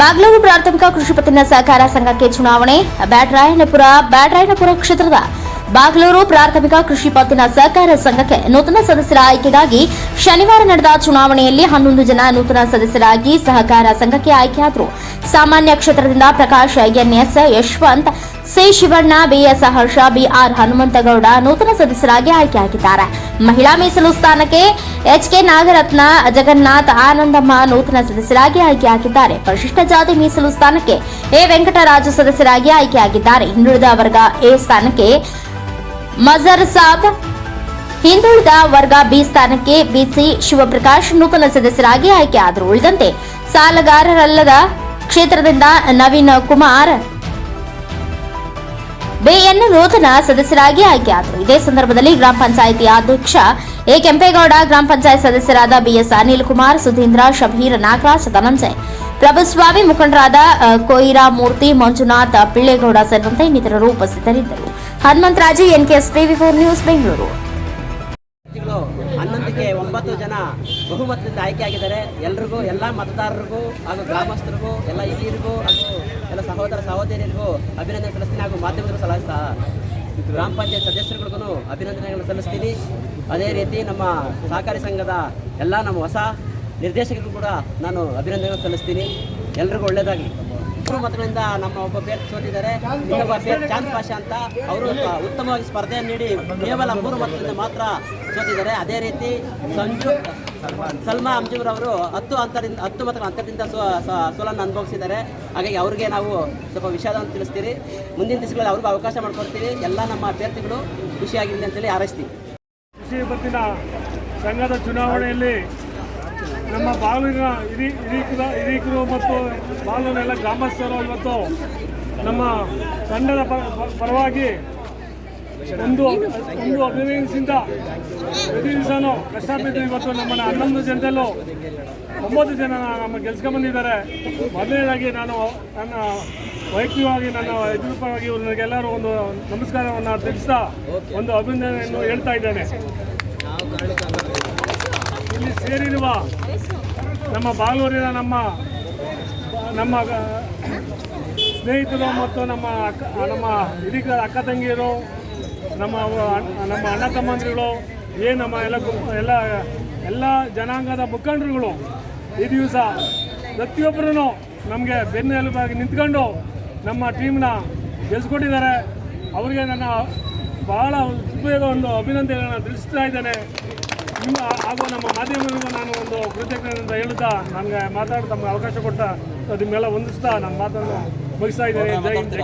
ಬಾಗ್ಲೂರು ಪ್ರಾಥಮಿಕ ಕೃಷಿ ಪತ್ತಿನ ಸಹಕಾರ ಸಂಘಕ್ಕೆ ಚುನಾವಣೆ. ಬ್ಯಾಟರಾಯನಪುರ ಬ್ಯಾಟರಾಯನಪುರ ಕ್ಷೇತ್ರದ ಬಾಗ್ಲೂರು ಪ್ರಾಥಮಿಕ ಕೃಷಿ ಪತ್ತಿನ ಸಹಕಾರ ಸಂಘಕ್ಕೆ ನೂತನ ಸದಸ್ಯರ ಆಯ್ಕೆಗಾಗಿ ಶನಿವಾರ ನಡೆದ ಚುನಾವಣೆಯಲ್ಲಿ ಹನ್ನೊಂದು ಜನ ನೂತನ ಸದಸ್ಯರಾಗಿ ಸಹಕಾರ ಸಂಘಕ್ಕೆ ಆಯ್ಕೆಯಾದರು. ಸಾಮಾನ್ಯ ಕ್ಷೇತ್ರದಿಂದ Prakash NS Yashwant, C Shivanna, BS Harsha, BR Hanumanthagowda ನೂತನ ಸದಸ್ಯರಾಗಿ ಆಯ್ಕೆಯಾಗಿದ್ದಾರೆ. ಮಹಿಳಾ ಮೀಸಲು ಸ್ಥಾನಕ್ಕೆ ಎಚ್ ಕೆ ನಾಗರತ್ನ, ಜಗನ್ನಾಥ್, ಆನಂದಮ್ಮ ನೂತನ ಸದಸ್ಯರಾಗಿ ಆಯ್ಕೆಯಾಗಿದ್ದಾರೆ. ಪರಿಶಿಷ್ಟ ಜಾತಿ ಮೀಸಲು ಸ್ಥಾನಕ್ಕೆ ಎ. ವೆಂಕಟರಾಜು ಸದಸ್ಯರಾಗಿ ಆಯ್ಕೆಯಾಗಿದ್ದಾರೆ. ಹಿಂದುಳಿದ ವರ್ಗ ಎ ಸ್ಥಾನಕ್ಕೆ ಮಜರ್ ಸಾಬ್, ಹಿಂದುಳಿದ ವರ್ಗ ಬಿ ಸ್ಥಾನಕ್ಕೆ ಬಿಸಿ ಶಿವಪ್ರಕಾಶ್ ನೂತನ ಸದಸ್ಯರಾಗಿ ಆಯ್ಕೆಯಾದರು. ಉಳಿದಂತೆ ಸಾಲಗಾರರಲ್ಲದ ಕ್ಷೇತ್ರದಿಂದ ನವೀನ್ ಕುಮಾರ್ ಬೇಎನ್ ನೂತನ ಸದಸ್ಯರಾಗಿ ಆಯ್ಕೆಯಾದರು. ಇದೇ ಸಂದರ್ಭದಲ್ಲಿ ಗ್ರಾಮ ಪಂಚಾಯಿತಿ ಅಧ್ಯಕ್ಷ ಎ. ಕೆಂಪೇಗೌಡ, ಗ್ರಾಮ ಪಂಚಾಯತ್ ಸದಸ್ಯರಾದ ಬಿಎಸ್ ಅನಿಲ್ ಕುಮಾರ್ ಸುಧೀಂದ್ರ, ಶಬೀರ್, ನಾಗರಾಜ್, ಧನಂಜಯ್. ಪ್ರಭುಸ್ವಾಮಿ ಮುಖಂಡರಾದ ಕೊಯಿರಾ ಮೂರ್ತಿ, ಮಂಜುನಾಥ್, ಪಿಳ್ಳೇಗೌಡ ಸೇರಿದಂತೆ ಇನ್ನಿತರರು ಉಪಸ್ಥಿತರಿದ್ದರು. Hanumantharaju NKS TV four news, Bengaluru. ಒಂಬತ್ತು ಜನ ಬಹುಮತದಿಂದ ಆಯ್ಕೆಯಾಗಿದ್ದಾರೆ. ಎಲ್ರಿಗೂ, ಎಲ್ಲ ಮತದಾರರಿಗೂ ಹಾಗೂ ಗ್ರಾಮಸ್ಥರಿಗೂ, ಎಲ್ಲ ಹಿರಿಯರಿಗೂ ಹಾಗೂ ಎಲ್ಲ ಸಹೋದರ, ಸಹೋದರಿಯರಿಗೂ ಅಭಿನಂದನೆ ಸಲ್ಲಿಸ್ತೀನಿ ಹಾಗೂ ಮಾಧ್ಯಮದ ಸಲಹೆ ಸಹ ಗ್ರಾಮ ಪಂಚಾಯತ್ ಸದಸ್ಯರುಗಳಿಗೂ ಅಭಿನಂದನೆಗಳನ್ನು ಸಲ್ಲಿಸ್ತೀನಿ. ಅದೇ ರೀತಿ ನಮ್ಮ ಸಹಕಾರಿ ಸಂಘದ ಎಲ್ಲ ನಮ್ಮ ಹೊಸ ನಿರ್ದೇಶಕರಿಗೂ ಕೂಡ ನಾನು ಅಭಿನಂದನೆ ಸಲ್ಲಿಸ್ತೀನಿ. ಎಲ್ರಿಗೂ ಒಳ್ಳೆಯದಾಗಲಿ. ಮೂರು ಮತಗಳಿಂದ ನಮ್ಮ ಒಬ್ಬ ಅಭ್ಯರ್ಥಿ ಸೋತಿದ್ದಾರೆ. ಇನ್ನೊಬ್ಬ ಅಭ್ಯರ್ಥಿ ಚಾಂದ್ ಪಾಷಾ ಅಂತ ಅವರು ಉತ್ತಮವಾಗಿ ಸ್ಪರ್ಧೆಯನ್ನು ನೀಡಿ ಕೇವಲ ಮೂರು ಮತದಿಂದ ಮಾತ್ರ ಸೋತಿದ್ದಾರೆ. ಅದೇ ರೀತಿ ಸಂಜು, ಸಲ್ಮಾ ಅಂಜೂರ್ ಅವರು ಹತ್ತು ಅಂತರದಿಂದ ಹತ್ತು ಮತಗಳ ಅಂತರದಿಂದ ಸೋಲನ್ನು ಅನುಭವಿಸಿದ್ದಾರೆ. ಹಾಗಾಗಿ ಅವ್ರಿಗೆ ನಾವು ಸ್ವಲ್ಪ ವಿಷಾದವನ್ನು ತಿಳಿಸ್ತೀರಿ. ಮುಂದಿನ ದಿವಸಗಳಲ್ಲಿ ಅವ್ರಿಗೂ ಅವಕಾಶ ಮಾಡಿಕೊಡ್ತೀವಿ ಎಲ್ಲ ನಮ್ಮ ಅಭ್ಯರ್ಥಿಗಳು ಖುಷಿಯಾಗಿರಲಿ ಅಂತೇಳಿ ಹಾರೈಸ್ತೀವಿ. ಸಂಘದ ಚುನಾವಣೆಯಲ್ಲಿ ನಮ್ಮ ಬಾಲೂರಿನ ಹಿರಿ ಹಿರೀಕರ ಹಿರೀಕರು ಮತ್ತು ಬಾಲೂರಿನ ಗ್ರಾಮಸ್ಥರು ಇವತ್ತು ನಮ್ಮ ತಂಡದ ಪರವಾಗಿ ಒಂದು ಒಂದು ಅಭಿನಯಿಸಿದ ಪ್ರತಿ ದಿವಸನೂ ಕಷ್ಟಪಟ್ಟು ಇವತ್ತು ನಮ್ಮನ್ನು ಹನ್ನೊಂದು ಜನದಲ್ಲೂ ಒಂಬತ್ತು ಜನ ನಮ್ಮ ಗೆಲ್ಸ್ಕೊಂಬಂದಿದ್ದಾರೆ ಮೊದಲನೇದಾಗಿ ನಾನು ನನ್ನ ವೈಯಕ್ತಿಕವಾಗಿ, ನನ್ನ ಎದುರುಪರವಾಗಿ ಎಲ್ಲರೂ ಒಂದು ನಮಸ್ಕಾರವನ್ನು ತಿಳಿಸ್ತಾ ಒಂದು ಅಭಿನಂದನೆಯನ್ನು ಹೇಳ್ತಾ ಇದ್ದೇನೆ. ಇಲ್ಲಿ ಸೇರಿರುವ ನಮ್ಮ ಬಾಲೂರಿನ ನಮ್ಮ ನಮ್ಮ ಸ್ನೇಹಿತರು ಮತ್ತು ನಮ್ಮ ಅಕ್ಕ ನಮ್ಮ ಹಿರಿಕರ ಅಕ್ಕ ತಂಗಿಯರು, ನಮ್ಮ ನಮ್ಮ ಅಣ್ಣ ತಮ್ಮಂದಿರುಗಳು ಏನು ನಮ್ಮ ಎಲ್ಲ ಎಲ್ಲ ಎಲ್ಲ ಜನಾಂಗದ ಮುಖಂಡರುಗಳು ಈ ದಿವಸ ಪ್ರತಿಯೊಬ್ಬರೂ ನಮಗೆ ಬೆನ್ನೆಲುಬಾಗಿ ನಿಂತ್ಕೊಂಡು ನಮ್ಮ ಟೀಮ್ನ ಗೆಲ್ಸ್ಕೊಟ್ಟಿದ್ದಾರೆ. ಅವರಿಗೆ ನನ್ನ ಬಹಳ ಉಪಯೋಗ ಒಂದು ಅಭಿನಂದನೆಗಳನ್ನು ತಿಳಿಸ್ತಾ ಇದ್ದೇನೆ. ನಿಮ್ಮ ಹಾಗೂ ನಮ್ಮ ಮಾಧ್ಯಮಗಳಿಗೂ ನಾನು ಒಂದು ಕೃತಜ್ಞತೆ ಅಂತ ಹೇಳುತ್ತಾ ನನಗೆ ಮಾತಾಡಿ ತಮಗೆ ಅವಕಾಶ ಕೊಟ್ಟ ಅದನ್ನೆಲ್ಲ ಹೊಂದಿಸ್ತಾ ನನ್ನ ಮಾತನ್ನು ಮುಗಿಸ್ತಾ ಇದ್ದೇನೆ ಜೈ ಹಿಂದ್.